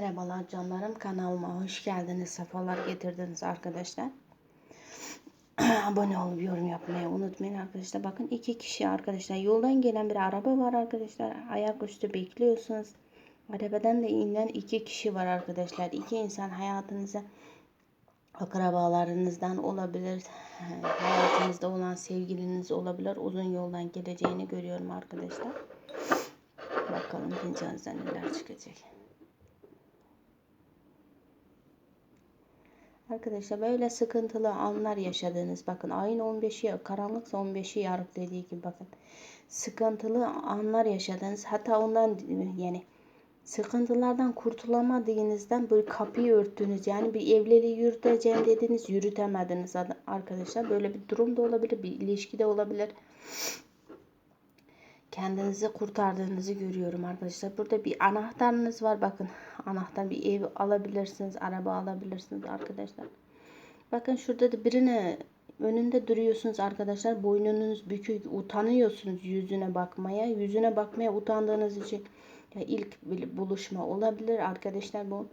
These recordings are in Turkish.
Merhabalar canlarım kanalıma hoş geldiniz sefalar getirdiniz arkadaşlar. Abone olup yorum yapmayı unutmayın arkadaşlar. Bakın iki kişi arkadaşlar yoldan gelen bir araba var arkadaşlar. Ayaküstü bekliyorsunuz. Arabadan da inen iki kişi var arkadaşlar. İki insan hayatınıza akrabalarınızdan olabilir hayatınızda olan sevgiliniz olabilir. Uzun yoldan geleceğini görüyorum arkadaşlar. Bakalım fincanınızdan neler çıkacak Arkadaşlar böyle sıkıntılı anlar yaşadığınız bakın ayın 15'i karanlıksa 15'i yarık dediği gibi bakın. Sıkıntılı anlar yaşadığınız hatta ondan yani sıkıntılardan kurtulamadığınızdan böyle kapıyı örttünüz. Yani bir evliliği yürüteceğim dediniz yürütemediniz. Arkadaşlar böyle bir durum da olabilir bir ilişki de olabilir kendinizi kurtardığınızı görüyorum arkadaşlar. Burada bir anahtarınız var. Bakın anahtar bir ev alabilirsiniz. Araba alabilirsiniz arkadaşlar. Bakın şurada da birine önünde duruyorsunuz arkadaşlar. Boynunuz bükük. Utanıyorsunuz yüzüne bakmaya. Yüzüne bakmaya utandığınız için ya ilk buluşma olabilir arkadaşlar bu.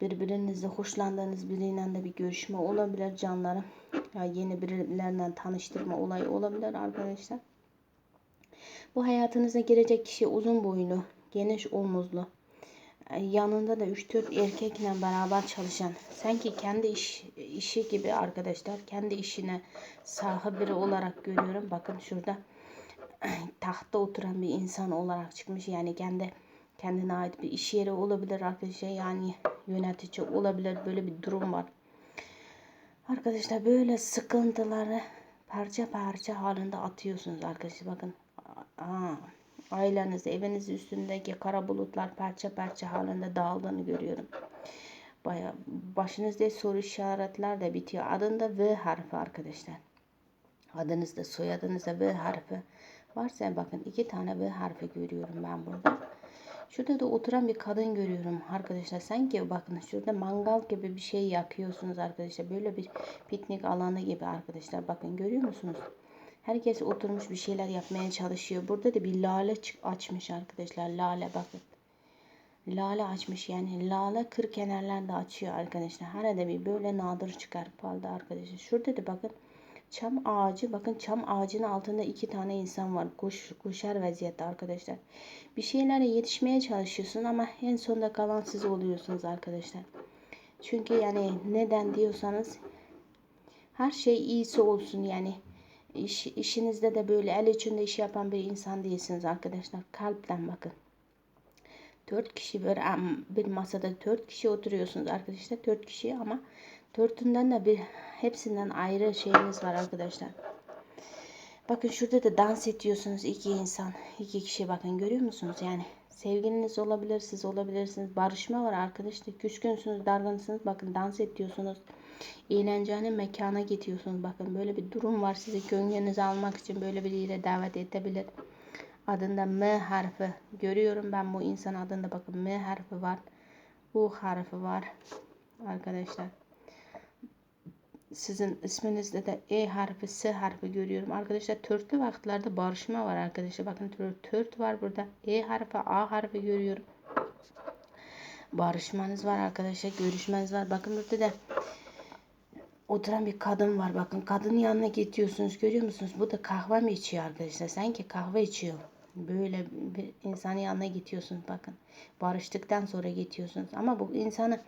Birbirinizle hoşlandığınız biriyle de bir görüşme olabilir canlarım. Ya yeni birilerinden tanıştırma olayı olabilir arkadaşlar. Bu hayatınıza girecek kişi uzun boylu, geniş omuzlu. Yanında da 3-4 erkekle beraber çalışan, sanki kendi iş, işi gibi arkadaşlar, kendi işine sahibi biri olarak görüyorum. Bakın şurada tahtta oturan bir insan olarak çıkmış. Yani kendi kendine ait bir iş yeri olabilir arkadaşlar. Yani yönetici olabilir. Böyle bir durum var. Arkadaşlar böyle sıkıntıları parça parça halinde atıyorsunuz arkadaşlar. Bakın Aa, aileniz, eviniz üstündeki kara bulutlar parça parça halinde dağıldığını görüyorum. Baya başınızda soru işaretler de bitiyor. Adında V harfi arkadaşlar. Adınızda soyadınızda V harfi varsa bakın iki tane V harfi görüyorum ben burada. Şurada da oturan bir kadın görüyorum arkadaşlar. Sanki bakın şurada mangal gibi bir şey yakıyorsunuz arkadaşlar. Böyle bir piknik alanı gibi arkadaşlar. Bakın görüyor musunuz? Herkes oturmuş bir şeyler yapmaya çalışıyor. Burada da bir lale açmış arkadaşlar. Lale bakın. Lale açmış yani lale kır kenarlarda açıyor arkadaşlar. Arada bir böyle nadir çıkar falda arkadaşlar. Şurada da bakın çam ağacı. Bakın çam ağacının altında iki tane insan var. Kuş, kuşar vaziyette arkadaşlar. Bir şeylere yetişmeye çalışıyorsun ama en sonunda kalan siz oluyorsunuz arkadaşlar. Çünkü yani neden diyorsanız her şey iyisi olsun yani iş, işinizde de böyle el içinde iş yapan bir insan değilsiniz arkadaşlar. Kalpten bakın. Dört kişi böyle bir masada dört kişi oturuyorsunuz arkadaşlar. Dört kişi ama dörtünden de bir hepsinden ayrı şeyiniz var arkadaşlar. Bakın şurada da dans ediyorsunuz iki insan. iki kişi bakın görüyor musunuz? Yani sevgiliniz olabilir, siz olabilirsiniz. Barışma var arkadaşlar. Küskünsünüz, dargınsınız. Bakın dans ediyorsunuz eğlenceli mekana gidiyorsunuz. Bakın böyle bir durum var. Sizi gönlünüzü almak için böyle bir yere davet edebilir. Adında M harfi görüyorum ben bu insan adında bakın M harfi var. U harfi var. Arkadaşlar. Sizin isminizde de E harfi, S harfi görüyorum. Arkadaşlar törtlü vakitlerde barışma var arkadaşlar. Bakın tört var burada. E harfi, A harfi görüyorum. Barışmanız var arkadaşlar. Görüşmeniz var. Bakın burada da oturan bir kadın var. Bakın kadının yanına gidiyorsunuz. Görüyor musunuz? Bu da kahve mi içiyor arkadaşlar? Sanki kahve içiyor. Böyle bir insanın yanına gidiyorsunuz bakın. Barıştıktan sonra gidiyorsunuz. Ama bu insanı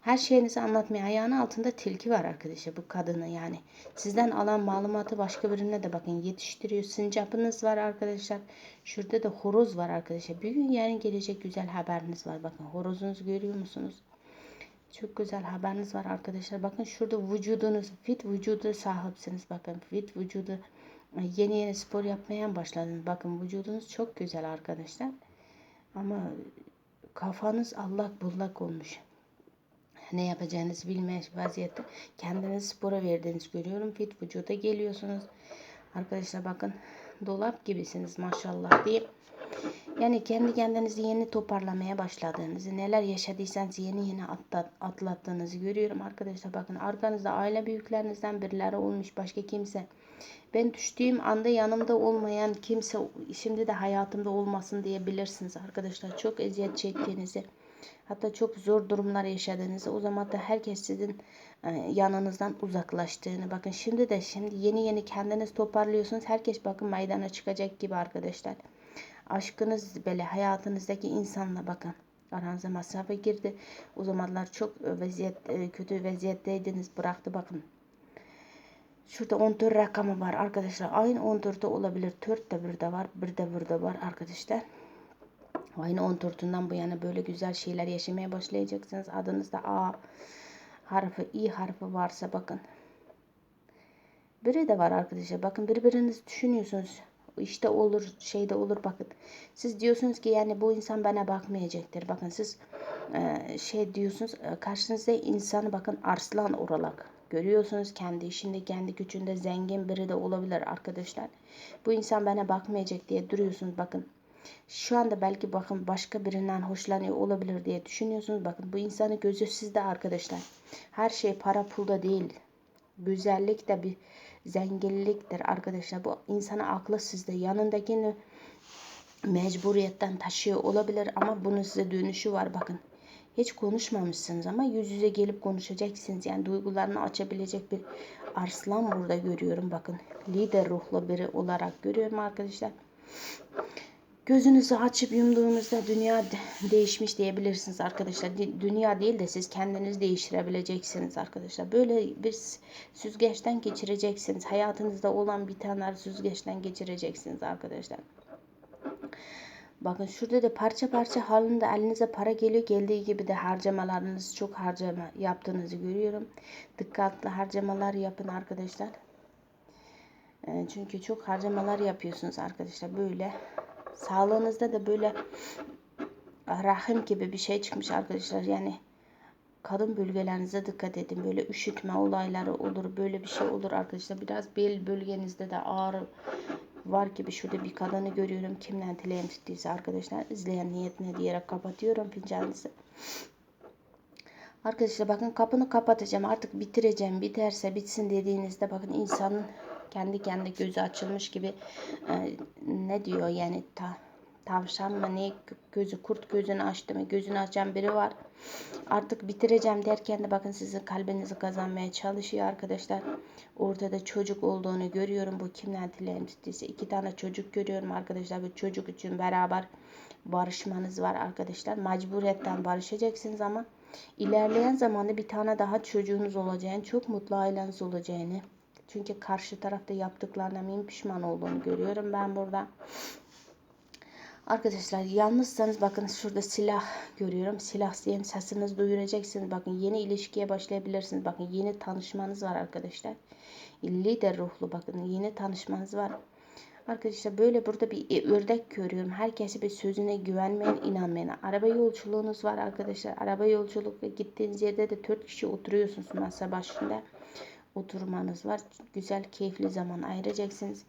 her şeyinizi anlatmaya ayağının altında tilki var arkadaşlar bu kadını yani. Sizden alan malumatı başka birine de bakın yetiştiriyor. Sincapınız var arkadaşlar. Şurada da horoz var arkadaşlar. Bir gün yarın gelecek güzel haberiniz var. Bakın horozunuzu görüyor musunuz? Çok güzel haberiniz var arkadaşlar. Bakın şurada vücudunuz fit vücudu sahipsiniz. Bakın fit vücudu yeni yeni spor yapmaya başladınız. Bakın vücudunuz çok güzel arkadaşlar. Ama kafanız allak bullak olmuş. Ne yapacağınızı bilmeyen vaziyette kendiniz spora verdiğiniz görüyorum. Fit vücuda geliyorsunuz. Arkadaşlar bakın dolap gibisiniz maşallah diye. Yani kendi kendinizi yeni toparlamaya başladığınızı, neler yaşadıysanız yeni yeni atlat, atlattığınızı görüyorum arkadaşlar. Bakın arkanızda aile büyüklerinizden birileri olmuş, başka kimse. Ben düştüğüm anda yanımda olmayan kimse şimdi de hayatımda olmasın diyebilirsiniz arkadaşlar. Çok eziyet çektiğinizi, Hatta çok zor durumlar yaşadığınızı o zaman da herkes sizin e, yanınızdan uzaklaştığını bakın şimdi de şimdi yeni yeni kendiniz toparlıyorsunuz herkes bakın meydana çıkacak gibi arkadaşlar aşkınız böyle hayatınızdaki insanla bakın aranıza mesafe girdi o zamanlar çok vaziyet e, kötü vaziyetteydiniz bıraktı bakın Şurada 14 rakamı var arkadaşlar. Aynı 14'te olabilir. 4 de burada var. 1 de burada var arkadaşlar. Aynı 14'ünden bu yana böyle güzel şeyler yaşamaya başlayacaksınız. Adınızda A harfi, İ harfi varsa bakın. Biri de var arkadaşlar. Bakın birbiriniz düşünüyorsunuz. İşte olur, şeyde olur bakın. Siz diyorsunuz ki yani bu insan bana bakmayacaktır. Bakın siz e, şey diyorsunuz e, karşınızda insanı bakın arslan orarak görüyorsunuz. Kendi işinde, kendi gücünde zengin biri de olabilir arkadaşlar. Bu insan bana bakmayacak diye duruyorsunuz bakın. Şu anda belki bakın başka birinden hoşlanıyor olabilir diye düşünüyorsunuz. Bakın bu insanın gözü sizde arkadaşlar. Her şey para pulda değil. Güzellik de bir zenginliktir arkadaşlar. Bu insanın aklı sizde. Yanındakini mecburiyetten taşıyor olabilir ama bunun size dönüşü var bakın. Hiç konuşmamışsınız ama yüz yüze gelip konuşacaksınız. Yani duygularını açabilecek bir arslan burada görüyorum bakın. Lider ruhlu biri olarak görüyorum arkadaşlar. Gözünüzü açıp yumduğunuzda dünya değişmiş diyebilirsiniz arkadaşlar. Dünya değil de siz kendiniz değiştirebileceksiniz arkadaşlar. Böyle bir süzgeçten geçireceksiniz. Hayatınızda olan bitenler süzgeçten geçireceksiniz arkadaşlar. Bakın şurada da parça parça halinde elinize para geliyor. Geldiği gibi de harcamalarınız çok harcama yaptığınızı görüyorum. Dikkatli harcamalar yapın arkadaşlar. Ee, çünkü çok harcamalar yapıyorsunuz arkadaşlar. Böyle Sağlığınızda da böyle rahim gibi bir şey çıkmış arkadaşlar. Yani kadın bölgelerinize dikkat edin. Böyle üşütme olayları olur. Böyle bir şey olur arkadaşlar. Biraz bel bölgenizde de ağrı var gibi şurada bir kadını görüyorum. Kimden dileğim tuttuysa arkadaşlar. izleyen niyetine diyerek kapatıyorum fincanınızı. Arkadaşlar bakın kapını kapatacağım. Artık bitireceğim. Biterse bitsin dediğinizde bakın insanın kendi kendi gözü açılmış gibi e, ne diyor yani ta, tavşan mı ne gözü kurt gözünü açtı mı gözünü açan biri var. Artık bitireceğim derken de bakın sizin kalbinizi kazanmaya çalışıyor arkadaşlar. Ortada çocuk olduğunu görüyorum. Bu kimden tuttuysa. iki tane çocuk görüyorum arkadaşlar. Bu çocuk için beraber barışmanız var arkadaşlar. Mecburiyetten barışacaksınız ama ilerleyen zamanda bir tane daha çocuğunuz olacağını, çok mutlu aileniz olacağını çünkü karşı tarafta yaptıklarına min pişman olduğunu görüyorum ben burada. Arkadaşlar yalnızsanız bakın şurada silah görüyorum. Silah diyen sesinizi duyuracaksınız. Bakın yeni ilişkiye başlayabilirsiniz. Bakın yeni tanışmanız var arkadaşlar. Lider ruhlu bakın yeni tanışmanız var. Arkadaşlar böyle burada bir e, ördek görüyorum. Herkese bir sözüne güvenmeyin, inanmayın. Araba yolculuğunuz var arkadaşlar. Araba yolculuk ve gittiğiniz yerde de 4 kişi oturuyorsunuz masa başında oturmanız var. Güzel, keyifli zaman ayıracaksınız.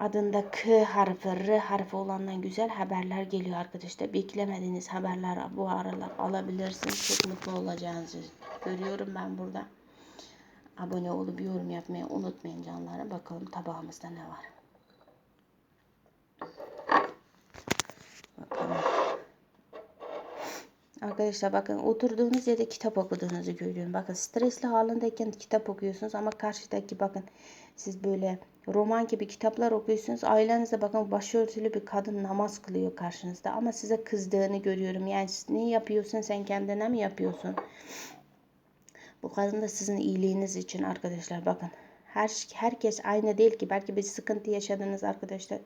Adında K harfi, R harfi olandan güzel haberler geliyor arkadaşlar. Beklemediğiniz haberler bu aralar alabilirsiniz. Çok mutlu olacağınızı görüyorum ben burada. Abone olup yorum yapmayı unutmayın canlarım. Bakalım tabağımızda ne var. Arkadaşlar bakın oturduğunuz yerde kitap okuduğunuzu görüyorum. Bakın stresli halindeyken kitap okuyorsunuz ama karşıdaki bakın siz böyle roman gibi kitaplar okuyorsunuz. Ailenizde bakın başörtülü bir kadın namaz kılıyor karşınızda ama size kızdığını görüyorum. Yani ne yapıyorsun sen kendine mi yapıyorsun? Bu kadın da sizin iyiliğiniz için arkadaşlar bakın. Her, herkes aynı değil ki. Belki bir sıkıntı yaşadınız arkadaşlar.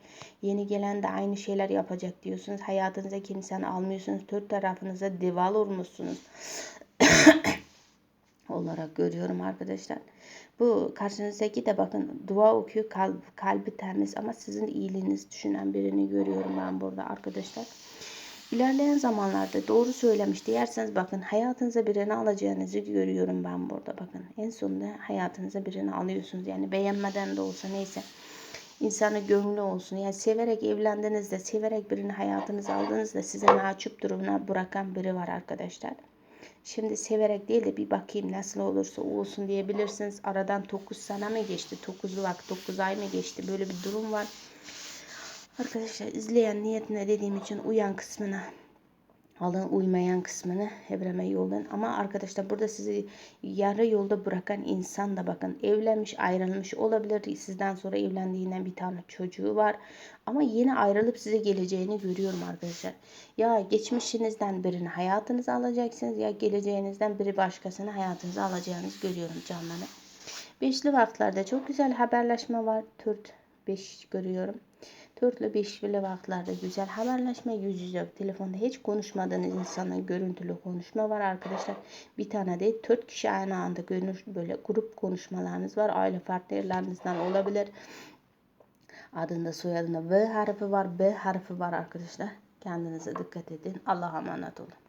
Yeni gelen de aynı şeyler yapacak diyorsunuz. Hayatınıza kimseyi almıyorsunuz. Dört tarafınıza dival olmuşsunuz. olarak görüyorum arkadaşlar. Bu karşınızdaki de bakın dua okuyor kalb, kalbi temiz ama sizin iyiliğiniz düşünen birini görüyorum ben burada arkadaşlar. İlerleyen zamanlarda doğru söylemiş diyerseniz bakın hayatınıza birini alacağınızı görüyorum ben burada bakın. En sonunda hayatınıza birini alıyorsunuz. Yani beğenmeden de olsa neyse. İnsanı gönlü olsun. Yani severek evlendiğinizde, severek birini hayatınıza aldığınızda size mahcup durumuna bırakan biri var arkadaşlar. Şimdi severek değil de bir bakayım nasıl olursa olsun diyebilirsiniz. Aradan 9 sene mi geçti? 9 vakit 9 ay mı geçti? Böyle bir durum var. Arkadaşlar izleyen niyetine dediğim için uyan kısmına alın uymayan kısmını Ebrem'e yollayın. Ama arkadaşlar burada sizi yarı yolda bırakan insan da bakın evlenmiş ayrılmış olabilir. Sizden sonra evlendiğinden bir tane çocuğu var. Ama yine ayrılıp size geleceğini görüyorum arkadaşlar. Ya geçmişinizden birini hayatınıza alacaksınız ya geleceğinizden biri başkasını hayatınıza alacağınızı görüyorum canlarım. Beşli vaktlerde çok güzel haberleşme var. Türk 5 görüyorum. Dörtlü beşli vaktlerde güzel haberleşme yüz yüze telefonda hiç konuşmadığınız insanla görüntülü konuşma var arkadaşlar. Bir tane değil dört kişi aynı anda görünür böyle grup konuşmalarınız var. Aile partnerlerinizden olabilir. Adında soyadında V harfi var B harfi var arkadaşlar. Kendinize dikkat edin. Allah'a emanet olun.